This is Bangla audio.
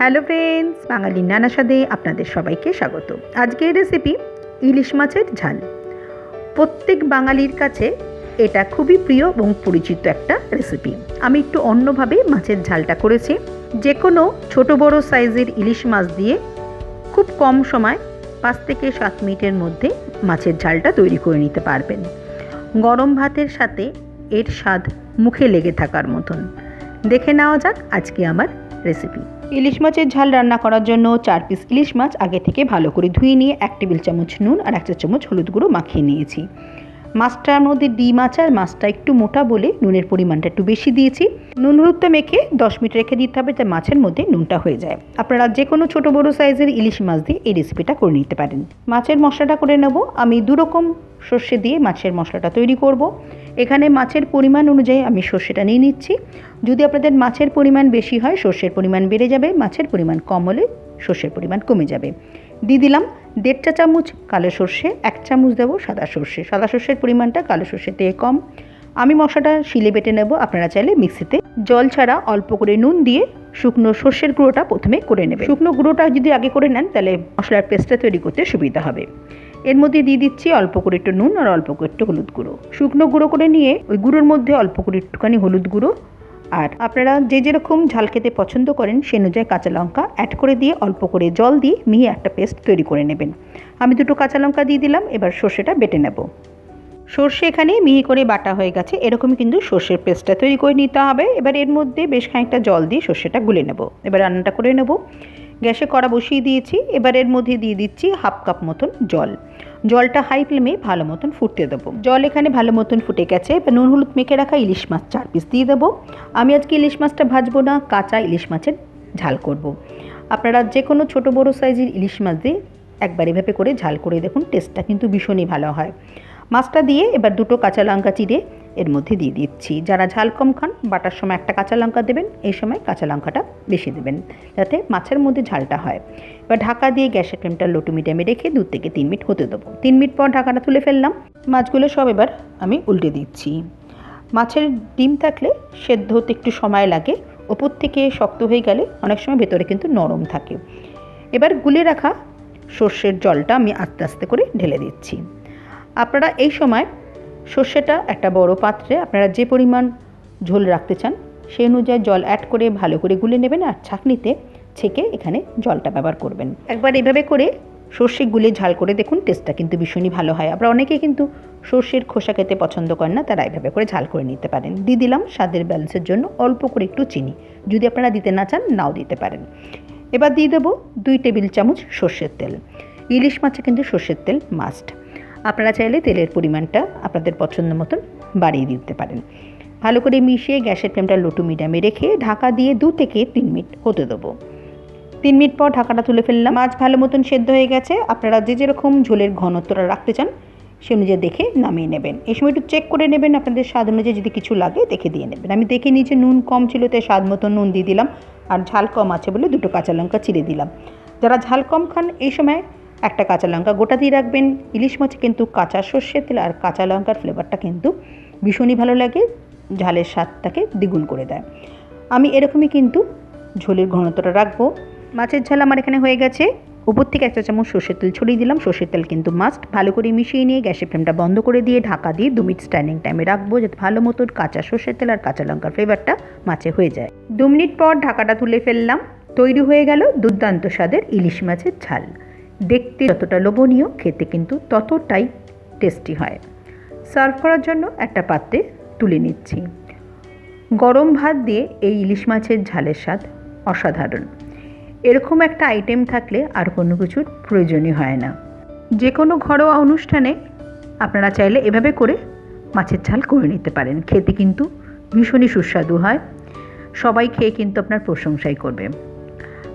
হ্যালো ফ্রেন্ডস, বাঙালি নানা স্বাদে আপনাদের সবাইকে স্বাগত। আজকের রেসিপি ইলিশ মাছের ঝাল। প্রত্যেক বাঙালির কাছে এটা খুবই প্রিয় এবং পরিচিত একটা রেসিপি আমি একটু অন্যভাবে মাছের ঝালটা করেছি। যে কোনো ছোটো বড়ো সাইজের ইলিশ মাছ দিয়ে খুব কম সময় পাঁচ থেকে সাত মিনিটের মধ্যে মাছের ঝালটা তৈরি করে নিতে পারবেন। গরম ভাতের সাথে এর স্বাদ মুখে লেগে থাকার মতন। দেখে নেওয়া যাক আজকে আমার রেসিপি ইলিশ মাছের ঝাল রান্না করার জন্য চার পিস ইলিশ মাছ আগে থেকে ভালো করে ধুয়ে নিয়ে এক টেবিল চামচ নুন আর এক চা চামচ হলুদ গুঁড়ো মাখিয়ে নিয়েছি। মাছটার মধ্যে ডিম আছে আর মাছটা একটু মোটা বলে নুনের পরিমাণটা একটু বেশি দিয়েছি। নুন হলুদটা মেখে দশ মিনিট রেখে দিতে হবে যাতে মাছের মধ্যে নুনটা হয়ে যায়। আপনারা যে কোনো ছোটো বড়ো সাইজের ইলিশ মাছ দিয়ে এই রেসিপিটা করে নিতে পারেন। মাছের মশলাটা করে নেব। আমি দুরকম সর্ষে দিয়ে মাছের মশলাটা তৈরি করব। এখানে মাছের পরিমাণ অনুযায়ী আমি সর্ষেটা নিয়ে নিচ্ছি। যদি আপনাদের মাছের পরিমাণ বেশি হয়, সর্ষের পরিমাণ বেড়ে যাবে, মাছের পরিমাণ কম হলে সর্ষের পরিমাণ কমে যাবে। দিয়ে দিলাম দেড় চা চামচ কালো সর্ষে, এক চামচ দেবো সাদা সর্ষে। সাদা সর্ষের পরিমাণটা কালো সর্ষের থেকে কম। আমি মশলাটা শিলে বেটে নেব, আপনারা চাইলে মিক্সিতে। জল ছাড়া অল্প করে নুন দিয়ে শুকনো সর্ষের গুঁড়োটা প্রথমে করে নেবে শুকনো গুঁড়োটা যদি আগে করে নেন, তাহলে মশলার পেস্টটা তৈরি করতে সুবিধা হবে। এর মধ্যে দিয়ে দিচ্ছি অল্প করে একটু নুন আর অল্প করে একটু হলুদ গুঁড়ো। শুকনো গুঁড়ো করে নিয়ে ওই গুঁড়োর মধ্যে অল্প করে একটুখানি হলুদ গুঁড়ো। আর আপনারা যে যেরকম ঝাল খেতে পছন্দ করেন সে অনুযায়ী কাঁচা লঙ্কা অ্যাড করে দিয়ে অল্প করে জল দিয়ে মিহি একটা পেস্ট তৈরি করে নেবেন। আমি দুটো কাঁচা লঙ্কা দিয়ে দিলাম, এবার সর্ষেটা বেটে নেব। সর্ষে এখানে মিহি করে বাটা হয়ে গেছে, এরকমই কিন্তু সর্ষের পেস্টটা তৈরি করে নিতে হবে। এবার এর মধ্যে বেশ খানিকটা জল দিয়ে সর্ষেটা গুলে নেব। এবার রান্নাটা করে নেব। গ্যাসে কড়া বসিয়ে দিয়েছি এবার এর মধ্যে দিয়ে দিচ্ছি হাফ কাপ মতন জল। জলটা হাই ফ্লেমে ভালো মতন ফুটতে দেবো। জল এখানে ভালো মতন ফুটে গেছে, এবার নুন হলুদ মেখে রাখা ইলিশ মাছ চার পিস দিয়ে দেবো। আমি আজকে ইলিশ মাছটা ভাজবো না, কাঁচা ইলিশ মাছের ঝাল করব। আপনারা যে কোনো ছোটো বড়ো সাইজের ইলিশ মাছ দিয়ে একবার এভাবে করে ঝাল করে দেখুন টেস্টটা কিন্তু ভীষণই ভালো হয়। মাছটা দিয়ে এবার দুটো কাঁচা লঙ্কা চিড়ে এর মধ্যে দিয়ে দিচ্ছি। যারা ঝাল কম খান, বাটার সময় একটা কাঁচা লঙ্কা দেবেন, এই সময় কাঁচা লঙ্কাটা বেশি দেবেন, যাতে মাছের মধ্যে ঝালটা হয়। এবার ঢাকা দিয়ে গ্যাসের ফ্লেমটা লোটু মিডিয়ামে রেখে দু থেকে তিন মিনিট হতে দেবো। তিন মিনিট পর ঢাকাটা তুলে ফেললাম। মাছগুলো সব এবার আমি উল্টে দিচ্ছি। মাছের ডিম থাকলে সেদ্ধ হতে একটু সময় লাগে, ওপর থেকে শক্ত হয়ে গেলে অনেক সময় ভেতরে কিন্তু নরম থাকে। এবার গুলে রাখা সর্ষের জলটা আমি আস্তে আস্তে করে ঢেলে দিচ্ছি। আপনারা এই সময় সর্ষেটা একটা বড় পাত্রে আপনারা যে পরিমাণ ঝোল রাখতে চান, সেই অনুযায়ী জল অ্যাড করে ভালো করে গুলে নেবেন আর ছাঁকনিতে ছেঁকে এখানে জলটা ব্যবহার করবেন। একবার এভাবে করে সর্ষে গুলে ঝাল করে দেখুন টেস্টটা কিন্তু ভীষণই ভালো হয়। আবার অনেকেই কিন্তু সর্ষের খোসা খেতে পছন্দ করেন না, তারা এইভাবে করে ঝাল করে নিতে পারেন। দিয়ে দিলাম স্বাদের ব্যালেন্সের জন্য অল্প করে একটু চিনি। যদি আপনারা দিতে না চান, নাও দিতে পারেন। এবার দিয়ে দেবো দুই টেবিল চামচ সর্ষের তেল। ইলিশ মাছে কিন্তু সর্ষের তেল মাস্ট আপনারা চাইলে তেলের পরিমাণটা আপনাদের পছন্দ মতন বাড়িয়ে দিতে পারেন। ভালো করে মিশিয়ে গ্যাসের ফ্লেমটা লোটু মিডিয়ামে রেখে ঢাকা দিয়ে দু থেকে তিন মিনিট হতে দেবো। তিন মিনিট পর ঢাকাটা তুলে ফেললাম। মাছ ভালো মতন সেদ্ধ হয়ে গেছে। আপনারা যে যেরকম ঝোলের ঘনত্বটা রাখতে চান, সে অনুযায়ী দেখে নামিয়ে নেবেন। এই সময় একটু চেক করে নেবেন আপনাদের স্বাদ অনুযায়ী যদি কিছু লাগে দেখে দিয়ে নেবেন। আমি দেখে নিয়েছি নুন কম ছিল, তাই স্বাদ মতো নুন দিয়ে দিলাম। আর ঝাল কম আছে বলে দুটো কাঁচা লঙ্কা চিড়ে দিলাম। যারা ঝাল কম খান, এই সময় একটা কাঁচা লঙ্কা গোটা দিয়ে রাখবেন। ইলিশ মাছে কিন্তু কাঁচা সর্ষের তেল আর কাঁচা লঙ্কার ফ্লেভারটা কিন্তু ভীষণই ভালো লাগে। ঝালের স্বাদটাকে দ্বিগুণ করে দেয়। আমি এরকমই কিন্তু ঝোলের ঘনত্বটা রাখব। মাছের ঝাল আমার এখানে হয়ে গেছে। উপর থেকে একটা চামচ সর্ষের তেল ছড়িয়ে দিলাম। সর্ষের তেল কিন্তু মাস্ট ভালো করে মিশিয়ে নিয়ে গ্যাসের ফ্লেমটা বন্ধ করে দিয়ে ঢাকা দিয়ে দু মিনিট স্ট্যান্ডিং টাইমে রাখব যাতে ভালো মতো কাঁচা সর্ষের তেল আর কাঁচা লঙ্কার ফ্লেভারটা মাছে হয়ে যায়। দু মিনিট পর ঢাকাটা তুলে ফেললাম। তৈরি হয়ে গেল দুর্দান্ত স্বাদের ইলিশ মাছের ঝাল। দেখতে যতটা লোভনীয়, খেতে কিন্তু ততটাই টেস্টি হয়। সার্ভ করার জন্য একটা পাত্রে তুলে নিচ্ছি। গরম ভাত দিয়ে এই ইলিশ মাছের ঝালের স্বাদ অসাধারণ। এরকম একটা আইটেম থাকলে আর কোনো কিছুর প্রয়োজনই হয় না। যে কোনো ঘরোয়া অনুষ্ঠানে আপনারা চাইলে এভাবে করে মাছের ঝাল করে নিতে পারেন। খেতে কিন্তু ভীষণই সুস্বাদু হয়। সবাই খেয়ে কিন্তু আপনার প্রশংসাই করবে।